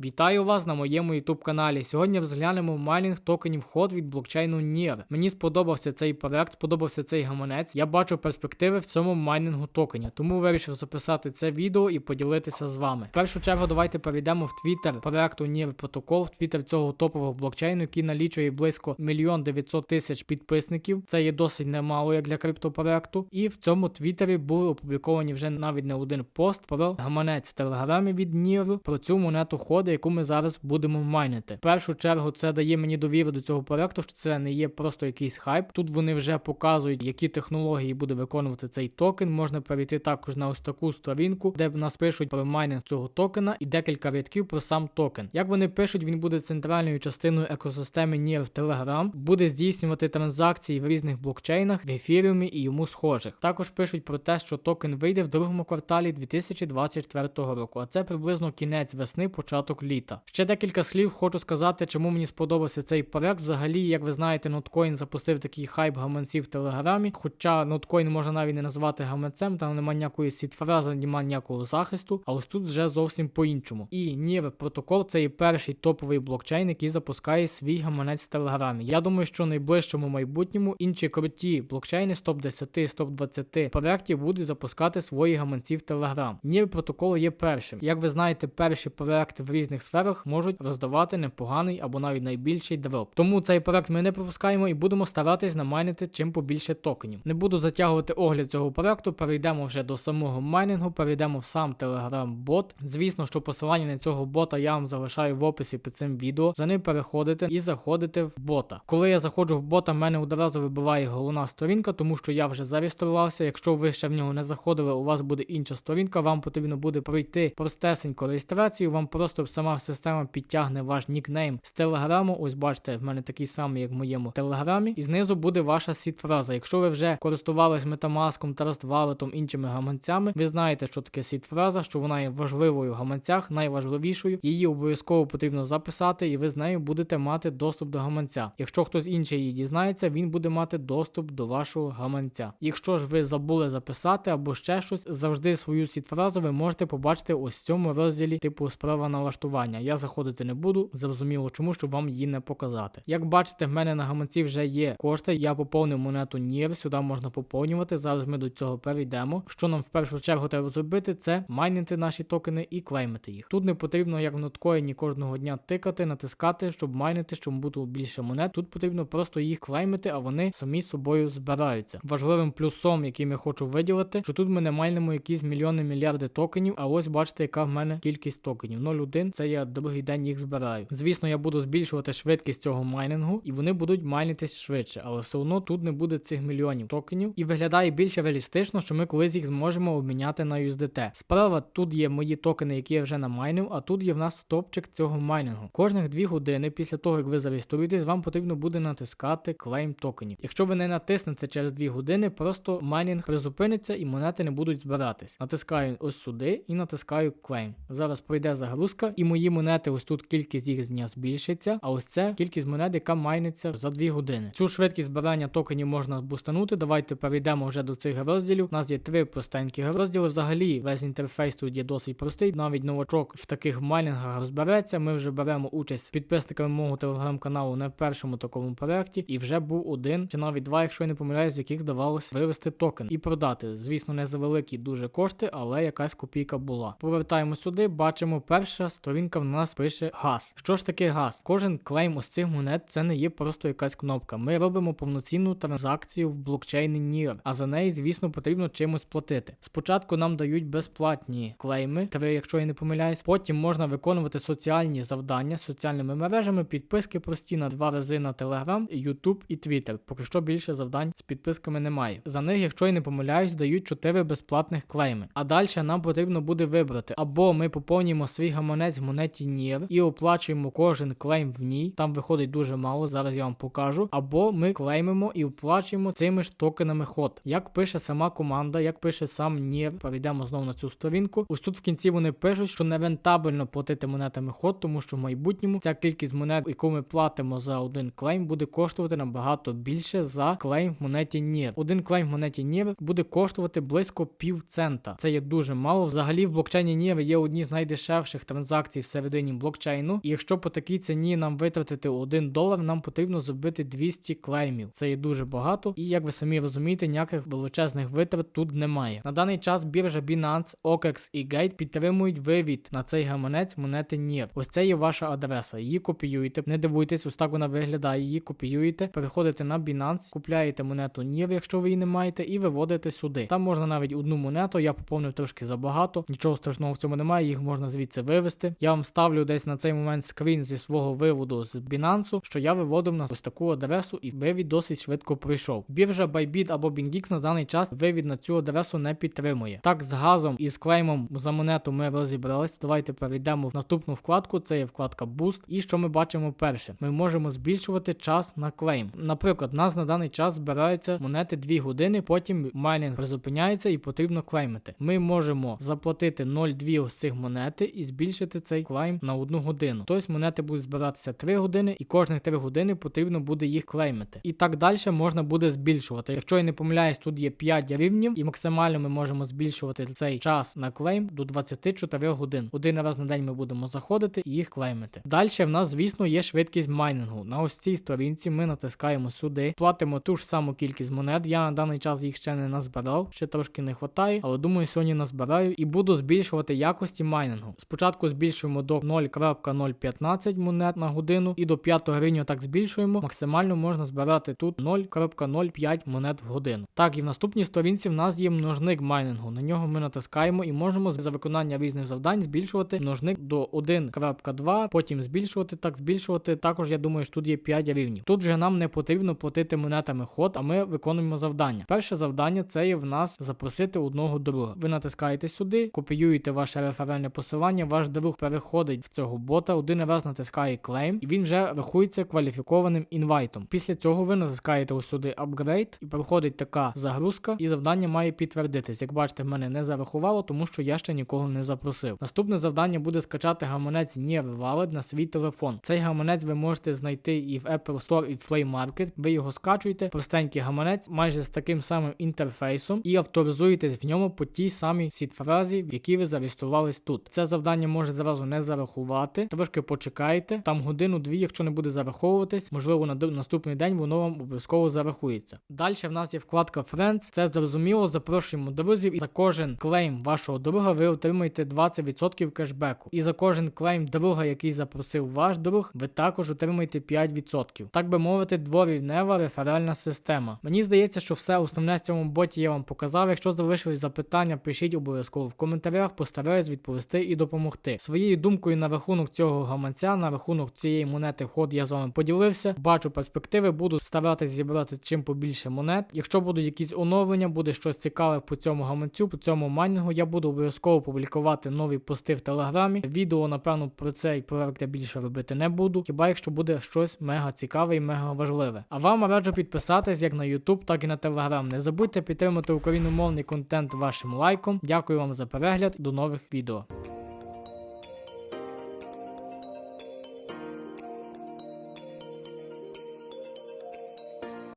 Вітаю вас на моєму YouTube каналі. Сьогодні розглянемо майнінг токенів ход від блокчейну NIR. Мені сподобався цей проект, сподобався цей гаманець. Я бачу перспективи в цьому майнінгу токенів, тому вирішив записати це відео і поділитися з вами. В першу чергу давайте перейдемо в Twitter проекту NIR Protocol, в Twitter цього топового блокчейну, який налічує близько 1 900 тисяч підписників. Це є досить немало як для криптопроекту. І в цьому твіттері були опубліковані вже навіть не один пост про гаманець в телеграмі від NIR про цю монету ходи, яку ми зараз будемо майнити. В першу чергу це дає мені довіру до цього проекту, що це не є просто якийсь хайп. Тут вони вже показують, які технології буде виконувати цей токен. Можна перейти також на ось таку сторінку, де в нас пишуть про майнинг цього токена і декілька рядків про сам токен. Як вони пишуть, він буде центральною частиною екосистеми NIR Telegram, буде здійснювати транзакції в різних блокчейнах, в ефіріумі і йому схожих. Також пишуть про те, що токен вийде в другому кварталі 2024 року, а це приблизно кінець весни, початок літа. Ще декілька слів хочу сказати, чому мені сподобався цей проект. Взагалі, як ви знаєте, Notcoin запустив такий хайп гаманців в Телеграмі. Хоча Notcoin можна навіть не назвати гаманцем, там немає ніякої сітфрази, немає ніякого захисту. А ось тут вже зовсім по-іншому. І NIR протокол це і перший топовий блокчейн, який запускає свій гаманець в Телеграмі. Я думаю, що в найближчому майбутньому інші круті блокчейни з топ 10, з топ 20 проєктів будуть запускати свої гаманці в Telegram. NIR протокол є першим. Як ви знаєте, перші проекти в різних сферах можуть роздавати непоганий або навіть найбільший дроп. Тому цей проект ми не пропускаємо і будемо старатись намайнити чим побільше токенів. Не буду затягувати огляд цього проекту, перейдемо вже до самого майнінгу, перейдемо в сам Telegram бот. Звісно, що посилання на цього бота я вам залишаю в описі під цим відео. За ним переходите і заходите в бота. Коли я заходжу в бота, в мене одразу вибиває головна сторінка, тому що я вже зареєструвався. Якщо ви ще в нього не заходили, у вас буде інша сторінка. Вам потрібно буде пройти простесенько реєстрацію. Вам просто сама система підтягне ваш нікнейм з телеграму. Ось бачите, в мене такий самий, як в моєму телеграмі. І знизу буде ваша сіт-фраза. Якщо ви вже користувались Metamask, Trust Wallet, іншими гаманцями, ви знаєте, що таке сіт-фраза, що вона є важливою в гаманцях, найважливішою. Її обов'язково потрібно записати, і ви з нею будете мати доступ до гаманця. Якщо хтось інший її дізнається, він буде мати доступ до вашого гаманця. Якщо ж ви забули записати або ще щось, завжди свою сіт-фразу ви можете побачити ось в цьому розділі типу справа налаштування. Я заходити не буду, зрозуміло, чому щоб вам її не показати. Як бачите, в мене на гаманці вже є кошти. Я поповнив монету NIR, сюди можна поповнювати. Зараз ми до цього перейдемо. Що нам в першу чергу треба зробити, це майнити наші токени і клеймити їх. Тут не потрібно, як в ноткоїні, кожного дня тикати, натискати, щоб майнити, щоб було більше монет. Тут потрібно просто їх клеймити, а вони самі собою збираються. Важливим плюсом, яким я хочу виділити, що тут ми не майнимо якісь мільйони мільярди токенів. А ось бачите, яка в мене кількість токенів. 0,1 це я другий день їх збираю. Звісно, я буду збільшувати швидкість цього майнингу, і вони будуть майнитись швидше, але все одно тут не буде цих мільйонів токенів. І виглядає більше реалістично, що ми колись їх зможемо обміняти на USDT. Справа тут є мої токени, які я вже намайнив, а тут є в нас стопчик цього майнингу. Кожних 2 години після того, як ви зареєструєтесь, вам потрібно буде натискати клейм токенів. Якщо ви не натиснете через 2 години, просто майнінг призупиниться і монети не будуть збиратись. Натискаю ось сюди і натискаю клейм. Зараз пройде загрузка, і мої монети, ось тут кількість їх з дня збільшиться, а ось це кількість монет, яка майниться за 2 години. Цю швидкість збирання токенів можна бустанути. Давайте перейдемо вже до цих розділів. У нас є три простенькі розділи. Взагалі, весь інтерфейс тут є досить простий. Навіть новачок в таких майнінгах розбереться. Ми вже беремо участь з підписниками мого телеграм-каналу в першому такому проєкті, і вже був один чи навіть два, якщо я не помиляюсь, з яких здавалось вивести токен і продати. Звісно, не за великі дуже кошти, але якась копійка була. Повертаємо сюди, бачимо, перша сторінка в нас пише газ. Що ж таке газ? Кожен клейм ось цих монет це не є просто якась кнопка. Ми робимо повноцінну транзакцію в блокчейні NIR, а за неї, звісно, потрібно чимось платити. Спочатку нам дають безплатні клейми, три, якщо я не помиляюсь. Потім можна виконувати соціальні завдання з соціальними мережами, підписки прості на два рази на Telegram, YouTube і Twitter. Поки що більше завдань з підписками немає. За них, якщо я не помиляюсь, дають 4 безплатних клейми. А далі нам потрібно буде вибрати або ми поповнюємо свій гаманець в монеті NIR і оплачуємо кожен клейм в ній. Там виходить дуже мало. Зараз я вам покажу. Або ми клеймимо і оплачуємо цими ж токенами ход. Як пише сама команда, як пише сам NIR, перейдемо знову на цю сторінку. Ось тут в кінці вони пишуть, що не рентабельно платити монетами ход, тому що в майбутньому ця кількість монет, яку ми платимо за один клейм, буде коштувати набагато більше за клейм в монеті NIR. Один клейм в монеті NIR буде коштувати близько пів цента. Це є дуже мало. Взагалі в блокчейні NIR є одні з найдешевших транзакцій транзакцій всередині блокчейну. І якщо по такій ціні нам витратити 1 долар, нам потрібно зробити 200 клеймів. Це є дуже багато, і як ви самі розумієте, ніяких величезних витрат тут немає. На даний час біржа Binance, OKEX і Gate підтримують вивід на цей гаманець монети NIR. Ось це є ваша адреса. Її копіюєте. Не дивуйтесь, ось так вона виглядає. Її копіюєте, переходите на Binance, купляєте монету NIR, якщо ви її не маєте, і виводите сюди. Там можна навіть одну монету. Я поповнив трошки забагато. Нічого страшного в цьому немає. Їх можна звідси вивести. Я вам ставлю десь на цей момент скрін зі свого виводу з Binance, що я виводив на ось таку адресу, і вивід досить швидко пройшов. Біржа Bybit або BingX на даний час вивід на цю адресу не підтримує. Так, з газом і з клеймом за монету ми розібрались. Давайте перейдемо в наступну вкладку. Це є вкладка Boost. І що ми бачимо перше? Ми можемо збільшувати час на клейм. Наприклад, нас на даний час збираються монети 2 години, потім майнинг призупиняється і потрібно клеймити. Ми можемо заплатити 0,2 ось цих монети і збільшити цей клейм на 1 годину. Тобто монети будуть збиратися 3 години, і кожних 3 години потрібно буде їх клеймити. І так далі можна буде збільшувати. Якщо я не помиляюсь, тут є 5 рівнів, і максимально ми можемо збільшувати цей час на клейм до 24 годин. Один раз на день ми будемо заходити і їх клеймити. Далі в нас, звісно, є швидкість майнингу. На ось цій сторінці ми натискаємо сюди, платимо ту ж саму кількість монет. Я на даний час їх ще не назбирав, ще трошки не вистачає, але думаю, сьогодні назбираю і буду збільшувати якості майнингу. Спочатку збільшуємо до 0.015 монет на годину і до 5 гривня так збільшуємо. Максимально можна збирати тут 0.05 монет в годину. Так, і в наступній сторінці в нас є множник майнингу. На нього ми натискаємо і можемо за виконання різних завдань збільшувати множник до 1.2, потім збільшувати, так збільшувати. Також я думаю, що тут є 5 рівнів. Тут вже нам не потрібно платити монетами ход, а ми виконуємо завдання. Перше завдання це є в нас запросити одного друга. Ви натискаєте сюди, копіюєте ваше реферальне посилання, ваш друг переходить в цього бота, один раз натискає клейм, і він вже рахується кваліфікованим інвайтом. Після цього ви натискаєте сюди апгрейд, і проходить така загрузка, і завдання має підтвердитись. Як бачите, мене не зарахувало, тому що я ще нікого не запросив. Наступне завдання буде скачати гаманець Wallet на свій телефон. Цей гаманець ви можете знайти і в Apple Store, і в Play Market. Ви його скачуєте, простенький гаманець, майже з таким самим інтерфейсом, і авторизуєтесь в ньому по тій самій сіт-фразі, в якій ви зареєструвались тут. Це завдання може зразу не зарахувати. Трошки почекайте, там годину-дві, якщо не буде зараховуватись, можливо, на наступний день воно вам обов'язково зарахується. Далі в нас є вкладка Friends. Це зрозуміло, запрошуємо друзів, і за кожен клейм вашого друга ви отримаєте 20% кешбеку. І за кожен клейм друга, який запросив ваш друг, ви також отримаєте 5%. Так би мовити, дворівнева реферальна система. Мені здається, що все основне в цьому боті я вам показав. Якщо залишились запитання, пишіть обов'язково в коментарях, постараюсь відповісти і допомогти. Своєю думкою на рахунок цього гаманця, на рахунок цієї монети ход я з вами поділився. Бачу перспективи, буду старатись зібрати чим побільше монет. Якщо будуть якісь оновлення, буде щось цікаве по цьому гаманцю, по цьому майнінгу, я буду обов'язково публікувати нові пости в телеграмі. Відео, напевно, про цей проект я більше робити не буду. Хіба якщо буде щось мега цікаве і мега важливе. А вам раджу підписатись як на YouTube, так і на Telegram. Не забудьте підтримати україномовний контент вашим лайком. Дякую вам за перегляд. До нових відео.